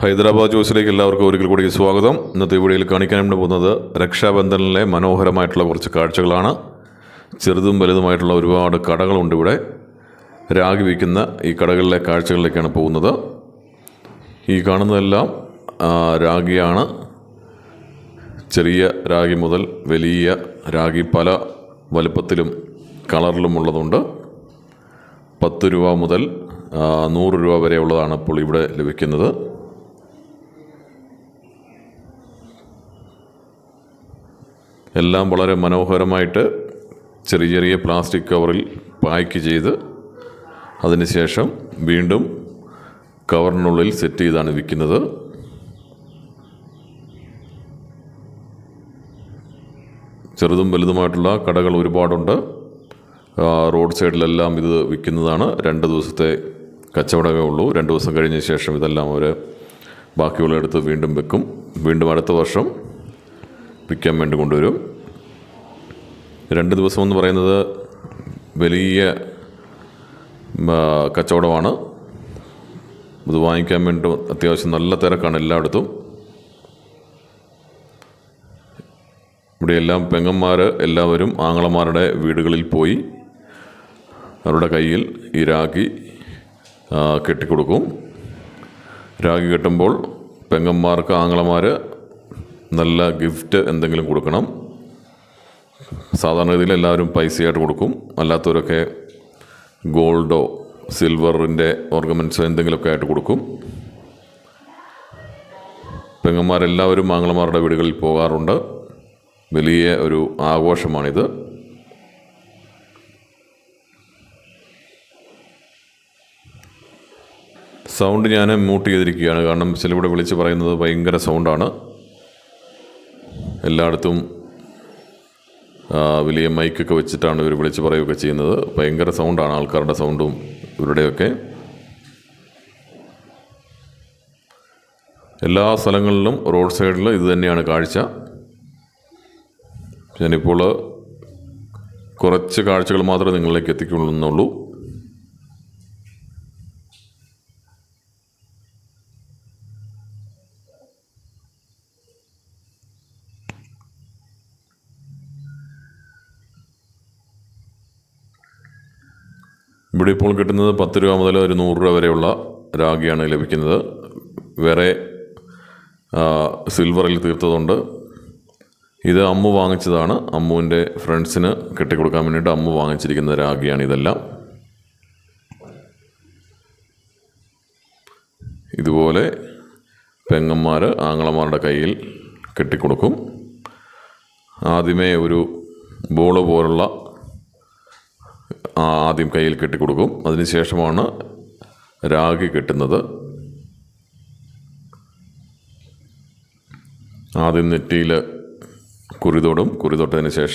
ഹൈദരാബാദ് ജോസിലേക്ക് എല്ലാവർക്കും ഒരിക്കൽ കൂടി സ്വാഗതം. ഇന്നത്തെ വീഡിയോയിൽ കാണിക്കാൻ പോകുന്നത് രക്ഷാബന്ധനിലെ മനോഹരമായിട്ടുള്ള കുറച്ച് കാഴ്ചകളാണ്. ചെറുതും വലുതുമായിട്ടുള്ള ഒരുപാട് കടകളുണ്ട് ഇവിടെ. രാഗി വിൽക്കുന്ന ഈ കടകളിലെ കാഴ്ചകളിലേക്കാണ് പോകുന്നത്. ഈ കാണുന്നതെല്ലാം രാഗിയാണ്. ചെറിയ രാഗി മുതൽ വലിയ രാഗി പല വലുപ്പത്തിലും കളറിലും ഉള്ളതുണ്ട്. പത്ത് രൂപ മുതൽ നൂറ് രൂപ വരെ ഉള്ളതാണ് ഇപ്പോൾ ഇവിടെ ലഭിക്കുന്നത്. എല്ലാം വളരെ മനോഹരമായിട്ട് ചെറിയ ചെറിയ പ്ലാസ്റ്റിക് കവറിൽ പാക്ക് ചെയ്ത് അതിനുശേഷം വീണ്ടും കവറിനുള്ളിൽ സെറ്റ് ചെയ്താണ് വിൽക്കുന്നത്. ചെറുതും വലുതുമായിട്ടുള്ള കടകൾ ഒരുപാടുണ്ട്. റോഡ് സൈഡിലെല്ലാം ഇത് വിൽക്കുന്നതാണ്. രണ്ട് ദിവസത്തെ കച്ചവടമേ ഉള്ളൂ. രണ്ട് ദിവസം കഴിഞ്ഞ ശേഷം ഇതെല്ലാം അവർ ബാക്കിയുള്ള എടുത്ത് വീണ്ടും വെക്കും. വീണ്ടും അടുത്ത വർഷം വിൽക്കാൻ വേണ്ടി കൊണ്ടുവരും. രണ്ട് ദിവസം എന്ന് പറയുന്നത് വലിയ കച്ചവടമാണ്. ഇത് വാങ്ങിക്കാൻ വേണ്ടി അത്യാവശ്യം നല്ല തിരക്കാണ് എല്ലായിടത്തും. ഇവിടെ എല്ലാം പെങ്ങന്മാർ എല്ലാവരും ആങ്ങളമാരുടെ വീടുകളിൽ പോയി അവരുടെ കയ്യിൽ ഈ രാഖി കെട്ടിക്കൊടുക്കും. രാഖി കെട്ടുമ്പോൾ പെങ്ങന്മാർക്ക് ആങ്ങളമാർ നല്ല ഗിഫ്റ്റ് എന്തെങ്കിലും കൊടുക്കണം. സാധാരണ രീതിയിൽ എല്ലാവരും പൈസയായിട്ട് കൊടുക്കും. അല്ലാത്തവരൊക്കെ ഗോൾഡോ സിൽവറിന്റെ ഓർണമെന്റ്സോ എന്തെങ്കിലുമൊക്കെ ആയിട്ട് കൊടുക്കും. പെങ്ങന്മാരെല്ലാവരും മാങ്ങളമാരുടെ വീടുകളിൽ പോകാറുണ്ട്. വലിയ ഒരു ആഘോഷമാണിത്. സൗണ്ട് ഞാൻ മ്യൂട്ട് ചെയ്തിരിക്കുകയാണ്. കാരണം ചിലവിടെ വിളിച്ച് പറയുന്നത് ഭയങ്കര സൗണ്ടാണ്. എല്ലായിടത്തും വലിയ മൈക്കൊക്കെ വെച്ചിട്ടാണ് ഇവർ വിളിച്ച് പറയുകയൊക്കെ ചെയ്യുന്നത്. ഭയങ്കര സൗണ്ടാണ് ആൾക്കാരുടെ സൗണ്ടും ഇവരുടെയൊക്കെ. എല്ലാ സ്ഥലങ്ങളിലും റോഡ് സൈഡിൽ ഇത് തന്നെയാണ് കാഴ്ച. ഞാനിപ്പോൾ കുറച്ച് കാഴ്ചകൾ മാത്രമേ നിങ്ങളിലേക്ക് എത്തിക്കുള്ളൂ ഇവിടെ ഇപ്പോൾ കിട്ടുന്നത് പത്ത് രൂപ മുതൽ ഒരു നൂറ് രൂപ വരെയുള്ള രാഗിയാണ് ലഭിക്കുന്നത്. വേറെ സിൽവറിൽ തീർത്തതുണ്ട്. ഇത് അമ്മു വാങ്ങിച്ചതാണ്. അമ്മുവിന്റെ ഫ്രണ്ട്സിന് കെട്ടിക്കൊടുക്കാൻ വേണ്ടിയിട്ട് അമ്മു വാങ്ങിച്ചിരിക്കുന്ന രാഗിയാണ് ഇതെല്ലാം. ഇതുപോലെ പെങ്ങന്മാർ ആങ്ങളമാരുടെ കയ്യിൽ കെട്ടിക്കൊടുക്കും. ആദ്യമേ ഒരു ബോൾ പോലുള്ള ആദ്യം കയ്യിൽ കെട്ടിക്കൊടുക്കും. അതിനുശേഷമാണ് രാഗി കെട്ടുന്നത്. ആദ്യം നെറ്റിയിൽ കുറിതൊടും കുറിതൊട്ടതിന് ശേഷം